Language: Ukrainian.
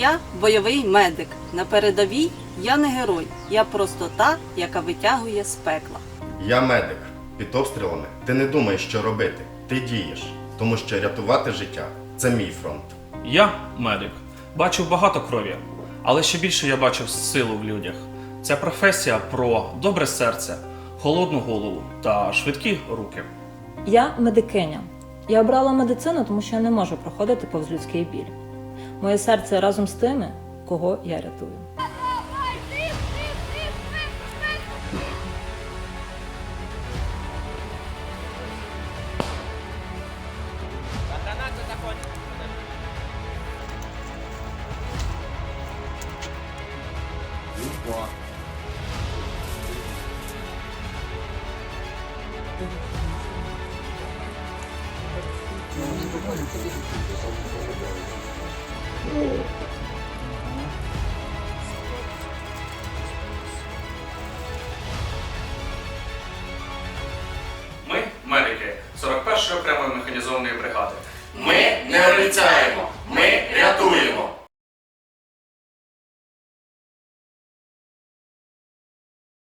я бойовий медик. На передовій я не герой, я просто та, яка витягує з пекла. Я медик. Під обстрілами ти не думаєш, що робити. Ти дієш, тому що рятувати життя це мій фронт. Я медик. Бачив багато крові, але ще більше я бачив силу в людях. Ця професія про добре серце, холодну голову та швидкі руки. Я медикиня. Я обрала медицину, тому що я не можу проходити повз людський біль. Моє серце разом з тими, кого я рятую. Ми медики механізованої бригади. Ми